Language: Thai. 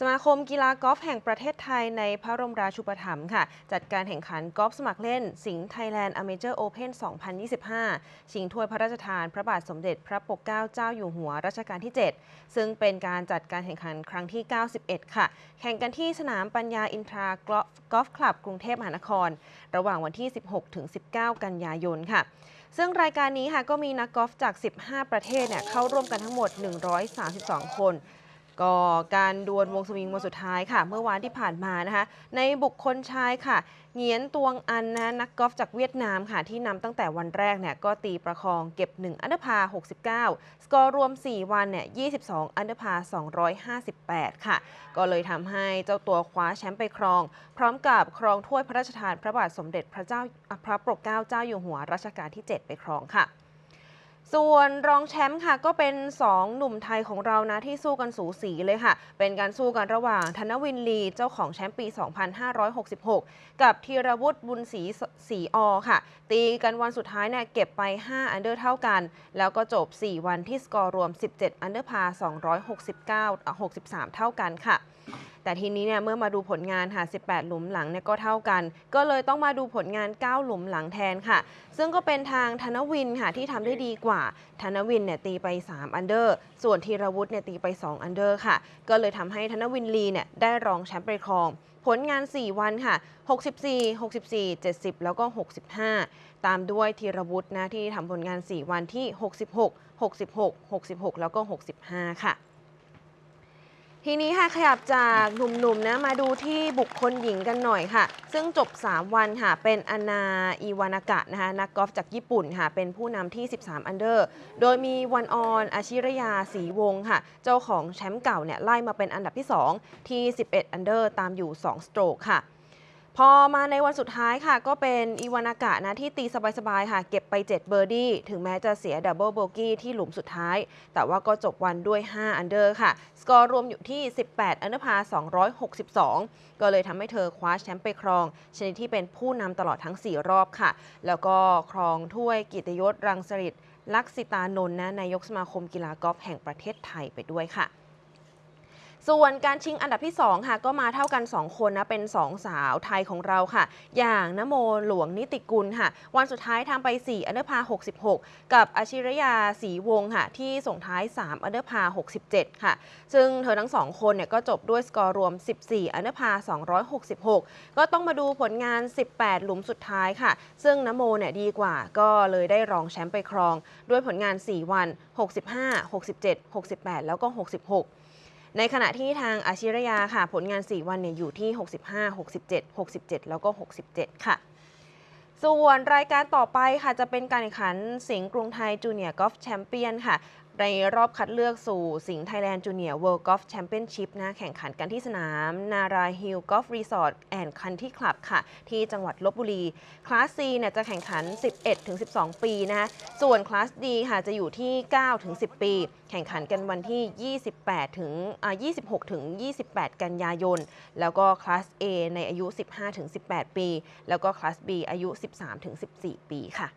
สมาคมกีฬากอล์ฟแห่งประเทศไทยในพระบรมราชูปถัมภ์ค่ะ จัดการแข่งขันกอล์ฟสมัครเล่น สิงห์ไทยแลนด์อเมเจอร์โอเพน2025 ชิงถ้วยพระราชทานพระบาทสมเด็จพระปกเกล้าเจ้าอยู่หัวรัชกาลที่ 7 ซึ่งเป็นการจัดการแข่งขันครั้งที่ 91 ค่ะ แข่งกันที่สนามปัญญาอินทรากอล์ฟคลับกรุงเทพมหานคร ระหว่างวันที่ 16ถึง19 กันยายนค่ะซึ่งรายการนี้ค่ะก็มีนักกอล์ฟจาก 15 ประเทศเนี่ยเข้าร่วมกันทั้งหมด 132 คน ก็การดวลวงสวิงวันสุดท้ายค่ะ เมื่อวานที่ผ่านมานะคะ ในบุคคลชายค่ะเหงียนตวงอันนะนักกอล์ฟจากเวียดนามค่ะ ที่นำตั้งแต่วันแรกเนี่ยก็ตีประคองเก็บ 1 อันดพา 69 สกอร์รวม 4 วันเนี่ย 22 อันดพา 258 ค่ะ ก็เลยทำให้เจ้าตัวคว้าแชมป์ไปครอง พร้อมกับครองถ้วยพระราชทานพระบาทสมเด็จพระเจ้าพระปกเกล้าเจ้าอยู่หัวรัชกาลที่ 7 ไปครองค่ะ ส่วนรองแชมป์ค่ะก็เป็น 2 หนุ่มไทยของเรานะที่สู้กันสูสีเลยค่ะ เป็นการสู้กันระหว่างธนวินลีเจ้าของแชมป์ปี 2566 กับธีรวุฒิบุญศรีศรีอค่ะ ตีกันวันสุดท้ายเนี่ยเก็บไป 5 อันเดอร์เท่ากัน แล้วก็จบ 4 วันที่สกอร์รวม 17 อันเดอร์พา 269 63 เท่ากันค่ะ แต่ทีนี้เนี่ยเมื่อมาดูผลงานค่ะ 18 หลุมหลังเนี่ยก็เท่ากัน ก็เลยต้องมาดูผลงาน 9 หลุมหลังแทนค่ะ ซึ่งก็เป็นทางธนวินค่ะที่ทำได้ดีกว่า ธนวินเนี่ยตีไป 3 อันเดอร์ ส่วนธีรวุฒิเนี่ยตีไป 2 อันเดอร์ค่ะ ก็เลยทำให้ธนวินลีเนี่ยได้รองแชมป์ไปครองผลงาน 4 วันค่ะ 64 64 70 แล้วก็ 65 ตามด้วยธีรวุฒินะที่ทำผลงาน 4 วันที่ 66 66 66 แล้วก็ 65 ค่ะ ทีนี้ค่ะขยับจากหนุ่มๆนะมาดูที่บุคคลหญิงกันหน่อยค่ะ ซึ่งจบ 3 วันค่ะ เป็นอนาอีวานากะนะคะนักกอล์ฟจากญี่ปุ่นค่ะ เป็นผู้นำที่ 13 อันเดอร์ โดยมีวันออนอาชิรยาสีวงค่ะ เจ้าของแชมป์เก่าเนี่ยไล่มาเป็นอันดับที่ 2 ที่ 11 อันเดอร์ ตามอยู่ 2 สโตรกค่ะ พอมาในวันสุดท้ายค่ะ ก็เป็นอีวานากะนะที่ตีสบายๆค่ะ เก็บไป 7 เบอร์ดี้ถึงแม้จะเสียดับเบิลโบกี้ที่หลุมสุดท้าย แต่ว่าก็จบวันด้วย 5 อันเดอร์ค่ะ สกอร์รวมอยู่ที่ 18 อันเดอร์พา 262 ก็เลยทำให้เธอคว้าแชมป์ไปครอง ชนิดที่เป็นผู้นำตลอดทั้ง 4 รอบค่ะ แล้วก็ครองถ้วยกิตยศรังสฤษลักษิตานนท์นะนายกสมาคมกีฬากอล์ฟแห่งประเทศไทยไปด้วยค่ะ ส่วนการชิงอันดับที่ 2 ค่ะก็มาเท่ากัน 2 คนนะเป็น 2 สาวไทยของเราค่ะ อย่างนโมหลวงนิติกุลค่ะ วันสุดท้ายทำไป 4 อันเดอร์พา 66 กับอาชิรยาศรีวงค่ะ ที่ส่งท้าย 3 อันเดอร์พา 67 ค่ะ ซึ่งเธอทั้ง 2 คนเนี่ยก็จบด้วยสกอร์รวม 14 อันเดอร์พา 266 ก็ต้องมาดูผลงาน 18 หลุมสุดท้ายค่ะ ซึ่งนโมเนี่ยดีกว่าก็เลยได้รองแชมป์ไปครอง ด้วยผลงาน 4 วัน 65 67 68 แล้วก็ 66 ในขณะที่ทางอาชิรยาค่ะ ผลงาน 4 วันเนี่ยอยู่ที่ 65 67 67 แล้วก็ 67 ค่ะ ส่วนรายการต่อไปค่ะจะเป็นการแข่งขันสิงห์กรุงไทยจูเนียร์กอล์ฟแชมเปี้ยนค่ะ ในรอบคัดเลือกสู่สิงห์ไทยแลนด์จูเนียร์เวิลด์กอล์ฟแชมเปี้ยนชิพนะแข่งขันกันที่สนาม นาราฮิลกอล์ฟรีสอร์ทแอนด์คันที่คลับค่ะ ที่จังหวัดลบบุรี คลาส C เนี่ยจะแข่งขัน 11-12 ปีนะส่วนคลาส D ค่ะจะอยู่ที่ 9-10 ปี แข่งขันกันวันที่ 28ถึง26ถึง28 กันยายน แล้วก็คลาส A ในอายุ 15-18 ปี แล้วก็คลาส B อายุ 13-14 ปีค่ะ